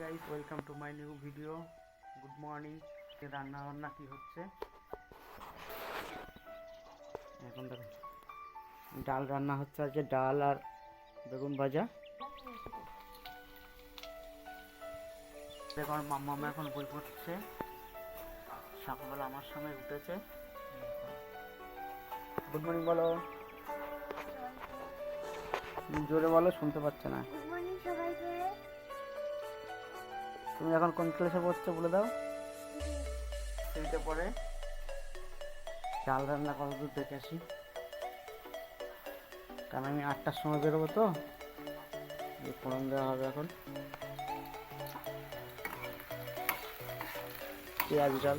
Guys welcome to my new video good morning রান্না বান্না কি হচ্ছে? এখন ডাল রান্না হচ্ছে আজকে, ডাল আর বেগুন ভাজা। দেখো আমার মাম্মা এখন বই পড়ছে। সকালবেলা আমার সঙ্গে উঠেছে। গুড মর্নিং বলো। জোরে বলো, শুনতে পাচ্ছে না। তুমি এখন কোন ক্লাসে পড়ছো বলে দাও। সেইটা পরে। চাল রান্না দূর দেখে আসি। কারণ আমি আটটার সময় বেরোবো তো ফোড়ন দেওয়া হবে এখন। পেঁয়াজ ডাল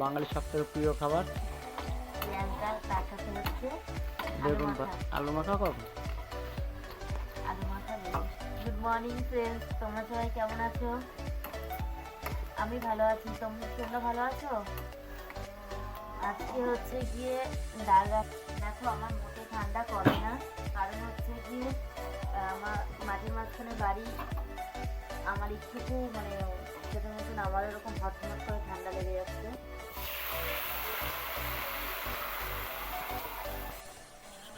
বাঙালির সবথেকে প্রিয় খাবার। বেগুন আলু মাখা কখন গুড মর্নিং ফ্রেন্ডস তোমরা সবাই কেমন আছো? আমি ভালো আছি তোমরা ভালো আছো? আজকে হচ্ছে গিয়ে ডাল দেখো, আমার মোটে ঠান্ডা করে না। কারণ হচ্ছে গিয়ে আমার মাঝে মাঝখানে বাড়ি, আমার একটুকু মানে সেটার মতন আমার এরকম হটমট করে ঠান্ডা লেগে যাচ্ছে।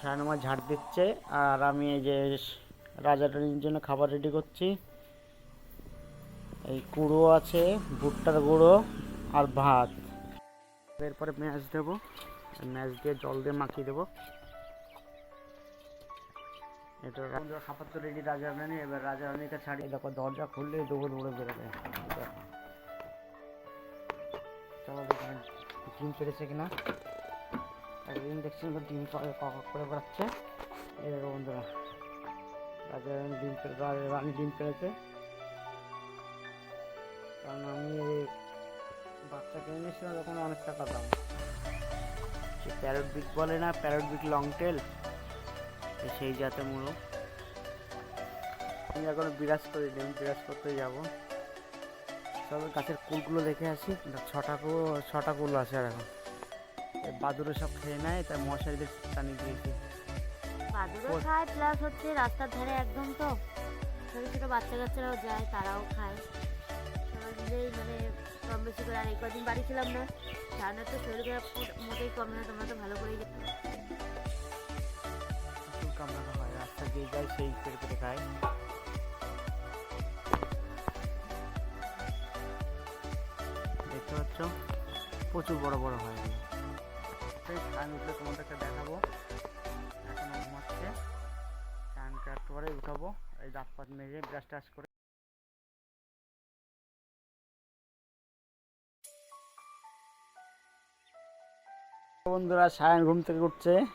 ফ্যান আমার ঝাড় দিচ্ছে, আর আমি এই যে রাজা রানীর জন্য খাবার রেডি করছি। এই কুড়ো আছে, ভুট্টার গুঁড়ো আর ভাত। এরপরে ম্যাচ দেবো। ম্যাচ দিয়ে জল দিয়ে মাখিয়ে দেবো। রেডি রাজা রানী, এবার ছাড়িয়ে দরজা খুললে বেরোবে। ডিম পেরেছে ডিম করে পেরে রানী ডিম পেরেছে। কারণ আমি এই বাচ্চা কিনে নিয়েছিলাম তখন অনেক টাকা দাম। সে প্যারট বিক বলে না প্যারট বিক লং টেল সেই জাতের মূল আমি এখন বিরাজ করি আমি বিরাজ করতে যাব। তবে গাছের কুলগুলো দেখে আসি ছটা কুল ছটা কুল আছে আর এখন। বাদুড়ে সব খেয়ে নেয়, তাই মশারিদের টানি দিয়েছি। বাদুরও ওর- খায় প্লাস হচ্ছে রাস্তার ধারে একদম তো। ছোটো ছোটো বাচ্চা কাচ্চারাও যায়, তারাও খায়। মানে কম বেশি করে, আর এই কদিন বাড়ি ছিলাম না ঠান্ডার তো, শরীর খারাপ মোটেই কমে না, তোমরা তো ভালো করেই কামড়ানো হয়, রাস্তা দিয়ে যায়, সেই খায়। দেখতে পাচ্ছ, প্রচুর বড় বড় হয়। সেই তোমাদেরকে দেখাবো। এখন ঘুমাচ্ছে। ফ্যানটা একটু পরে উঠাবো, এই দাঁত পাত মেজে ব্রাশ টাশ করে বন্ধুরা, সায়ন ঘুম থেকে উঠছে।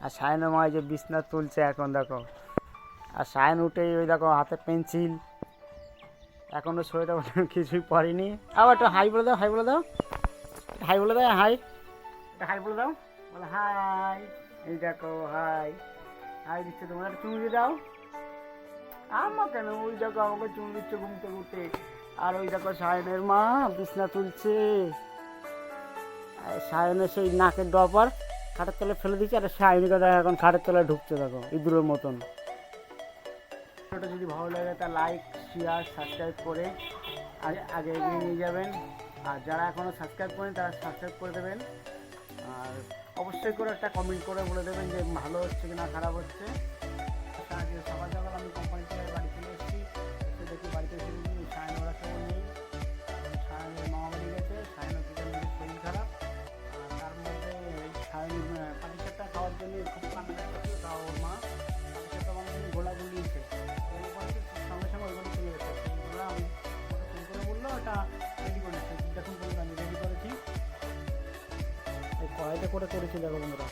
আর সায়নের মা যে বিছনা তুলছে এখন, দেখো। আর সায়ন উঠেই ওই দেখো, হাতে পেন্সিল। এখনও শরীরটা কিছুই পড়েনি। আবার একটু হাই বলে দাও, হাই বলে দাও। হাই বলে দাও, হাই। একটা হাই বলে দাও। বলে হাই। এই দেখো, হাই। হাই দিচ্ছে তোমার, একটা চুমু দাও। আমার কেন? ওই দেখো, আমাকে চুমু দিচ্ছে ঘুম থেকে উঠে। আর ওই দেখো, সায়নের মা বিছনা তুলছে। সায়নের সেই নাকের ডপার খাটের তলে ফেলে দিচ্ছে আর সায়নিকা দেখো এখন খাটের তলায় ঢুকছে, দেখো, ইঁদুরের মতন। ভিডিওটা যদি ভালো লাগে, তা লাইক শেয়ার সাবস্ক্রাইব করে আগে আগে এগিয়ে নিয়ে যাবেন। আর যারা এখনও সাবস্ক্রাইব করেন, তারা সাবস্ক্রাইব করে দেবেন। আর অবশ্যই করে একটা কমেন্ট করে বলে দেবেন যে ভালো হচ্ছে কি না খারাপ হচ্ছে। আজকে সকাল আমি কোম্পানি এই করে করেছি দেখো বন্ধুরা।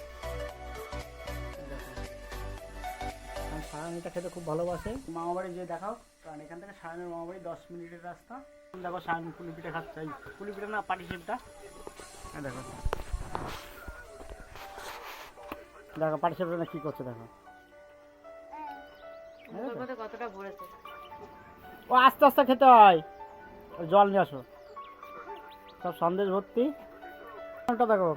সায়ন এটা খেতে খুব ভালোবাসে। মামা বাড়ি যে দেখাও। কারণ এখান থেকে সায়নের মামা বাড়ি দশ মিনিটের রাস্তা। দেখো সায়ন পুলি পিঠে খাচ্ছে এই পুলি পিঠে না পাটি শিপটা। দেখো। দেখো পাটি শিপটা না কী করছে দেখো। তোর মধ্যে কতটা ভরেছে। ও আস্তে আস্তে খেতে হয়। ওই জল নিয়ে আসো। সব সন্দেশ ভর্তি। দেখো।